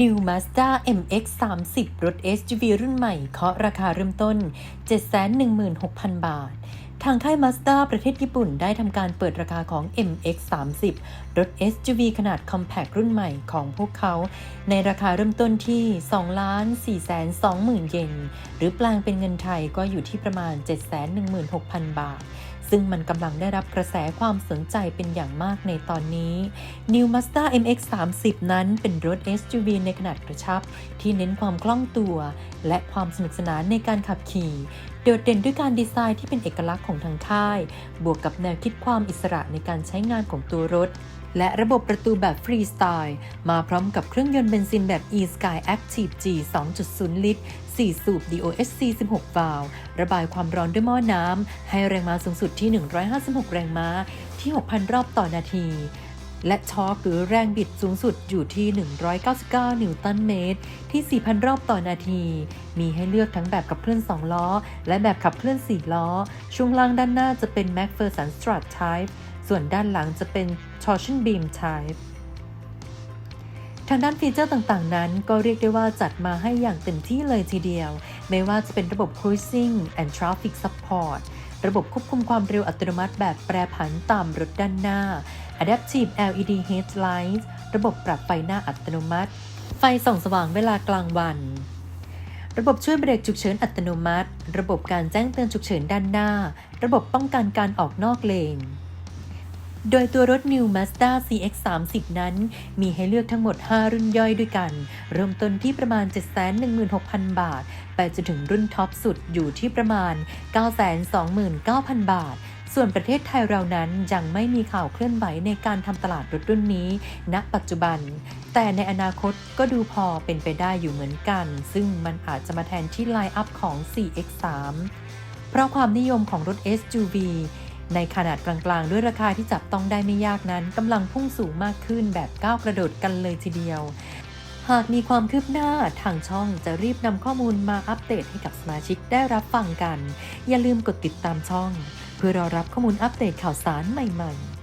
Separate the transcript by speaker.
Speaker 1: New Mazda MX-30 รถ SUV รุ่นใหม่ เคาะราคาเริ่มต้น 716,000 บาท ทางค่าย Mazda ประเทศญี่ปุ่นได้ทำการเปิดราคาของ MX-30 รถ SUV ขนาด Compact รุ่นใหม่ของพวกเขา ในราคาเริ่มต้นที่ 2 4 2 0 0 0 0 เยน หรือแปลงเป็นเงินไทยก็อยู่ที่ประมาณ 716,000 บาท ซึ่งมันกำลังได้รับกระแสความสนใจเป็นอย่างมากในตอนนี้ New Mazda MX-30 นั้นเป็นรถ SUV ในขนาดกระชับ ที่เน้นความคล่องตัว และความสนุกสนานในการขับขี่ โดดเด่นด้วยการดีไซน์ที่เป็นเอกลักษณ์ของทางค่าย บวกกับแนวคิดความอิสระในการใช้งานของตัวรถ และระบบประตูแบบฟรีสไตล์มาพร้อมกับเครื่องยนต์เบนซินแบบ e-sky active g 2.0 ลิตร 4 สูบ DOHC 16 วาล์วระบายความร้อนด้วยหม้อน้ำ ให้แรงม้าสูงสุดที่ 156 แรงม้าที่ 6,000 รอบต่อนาที และทอร์กหรือแรงบิดสูงสุดอยู่ที่ 199 นิวตันเมตร ที่ 4,000 รอบต่อนาที มีให้เลือกทั้งแบบขับเคลื่อน 2 ล้อ และแบบขับเคลื่อน 4 ล้อ ช่วงล่างด้านหน้าจะเป็น MacPherson Strut Type ส่วนด้านหลังจะเป็น Torsion Beam Type ทางด้านฟีเจอร์ต่างๆ นั้นก็เรียกได้ว่าจัดมาให้อย่างเต็มที่เลยทีเดียว ไม่ว่าจะเป็นระบบ Cruising and Traffic Support ระบบควบคุมความเร็วอัตโนมัติแบบแปรผันตามรถด้านหน้า Adaptive LED Headlights ระบบปรับไฟหน้าอัตโนมัติ ไฟส่องสว่างเวลากลางวัน ระบบช่วยเบรกฉุกเฉินอัตโนมัติ ระบบการแจ้งเตือนฉุกเฉินด้านหน้า ระบบป้องกันการออกนอกเลน โดยตัวรถ New Mazda CX-30 นั้น มีให้เลือกทั้งหมด 5 รุ่นย่อยด้วยกัน เริ่มต้นที่ประมาณ 716,000 บาท ไปจนถึงรุ่นท็อปสุดอยู่ที่ประมาณ 929,000 บาท ส่วนประเทศไทยเรานั้นยังไม่มีข่าวเคลื่อนไหวในการทำตลาดรถรุ่นนี้ณปัจจุบัน แต่ในอนาคตก็ดูพอเป็นไปได้อยู่เหมือนกัน ซึ่งมันอาจจะมาแทนที่ไลน์อัพของ CX3 เพราะความนิยมของรถ SUV ในขนาดกลางๆ ด้วยราคาที่จับต้องได้ไม่ยากนั้นกำลังพุ่งสูงมากขึ้นแบบก้าวกระโดดกันเลยทีเดียว หากมีความคืบหน้าทางช่องจะรีบนำข้อมูลมาอัปเดตให้กับสมาชิกได้รับฟังกัน อย่าลืมกดติดตามช่อง เพื่อรอรับข้อมูลอัปเดตข่าวสารใหม่ ๆ